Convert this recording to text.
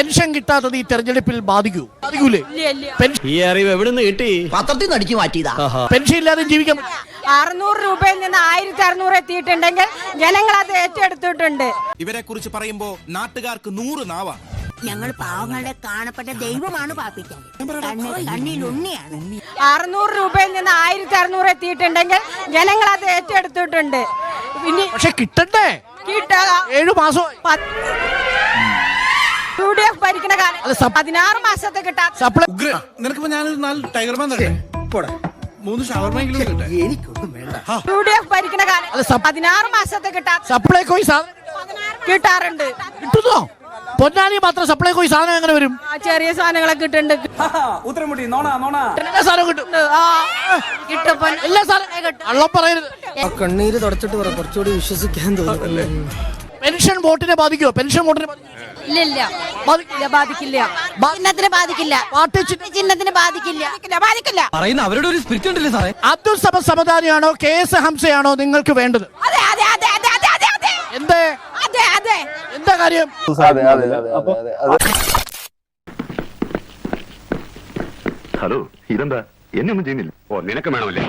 Pension കിട്ടാത്തത് ഈ തെരഞ്ഞെടുപ്പിൽ ബാധിക്കൂ. ബാധിക്കൂലേ? പെൻഷൻ ഈ അറിവ് എവിടുന്ന് കിട്ടി? പത്രത്തിൽ നിന്ന് അടിച്ചു മാറ്റിയതാ. പെൻഷൻ ഇല്ലാതെ ജീവിക്കാൻ. അറുന്നൂറ് രൂപയിൽ നിന്ന് ആയിരത്തി അറുന്നൂറ് എത്തിയിട്ടുണ്ടെങ്കിൽ ജനങ്ങൾ അത് ഏറ്റെടുത്തിട്ടുണ്ട്. ഇവരെ കുറിച്ച് പറയുമ്പോ നാട്ടുകാർക്ക് നൂറ് നാവാണ്. ഞങ്ങൾ പാവങ്ങളുടെ കാണപ്പെട്ട ദൈവമാണ് പാപ്പിക്കാൻ കണ്ണിൽ ഉണ്ണിയാണ്. അറുന്നൂറ് രൂപയിൽ നിന്ന് ആയിരത്തി അറുന്നൂറ് എത്തിയിട്ടുണ്ടെങ്കിൽ ജനങ്ങൾ അത് ഏറ്റെടുത്തിട്ടുണ്ട്. പിന്നെ പക്ഷെ കിട്ടണ്ടേ? കിട്ടാ ഏഴു മാസം ഭരിക്കുന്ന കാലം. പതിനാറ് മാസത്തെ കിട്ടാത്ത സപ്ലൈ നിനക്ക് നിനക്കിപ്പോ നാല് ടൈഗർ മാൻ പോടാ. മൂന്ന് ഷവർമെങ്കിലും കിട്ടെ എനിക്കൊന്നും വേണ്ട. യു ഡി എഫ് ഭരിക്കുന്ന കാലം. അല്ല, സപ്- പതിനാറ് മാസത്തെ കിട്ടാത്ത സപ്ലൈകോ ഈ സാധനം കിട്ടാറുണ്ട്. കിട്ടുന്നോ? പൊന്നാനി മാത്രം സപ്ലൈ ഈ സാധനം എങ്ങനെ വരും? ആ, ചെറിയ സാധനങ്ങളൊക്കെ കിട്ടുന്നുണ്ട്. ഉത്തരമുട്ടി നോണാ നോണാ. എല്ലാ സാധനവും കിട്ടും. കിട്ടും. പറയരുത്. കണ്ണീര് തുടച്ചിട്ട് പറ കുറച്ചുകൂടി വിശ്വസിക്കാൻ തോന്നുന്നു. പെൻഷൻ വോട്ടിനെ ബാധിക്കുമോ പെൻഷൻ വോട്ടിനെ ബാധിക്കുമോ? ഇല്ലില്ല. ബാധിക്കില്ല. ഇല്ല, ബാധിക്കില്ല ചിഹ്നത്തിന് ബാധിക്കില്ല. ചിഹ്നത്തിന് ബാധിക്കില്ല. ബാധിക്കില്ല പറയുന്ന അവരുടെ ഒരു സ്പിരിറ്റ് ഉണ്ടല്ലേ സാറേ? അബ്ദുൾ സമദ് സമദാനിയാണോ കെ എസ് ഹംസയാണോ നിങ്ങൾക്ക് വേണ്ടത്? അതെ അതെ അതെ അതെ അതെ അതെ അതെ. എന്തേ? അതെ അതെ. എന്താ കാര്യം? ഹലോ ഇതെന്താ? എന്നെ ഒന്നും ചെയ്യുന്നില്ല. ഓ നിനക്ക് വേണമല്ലേ?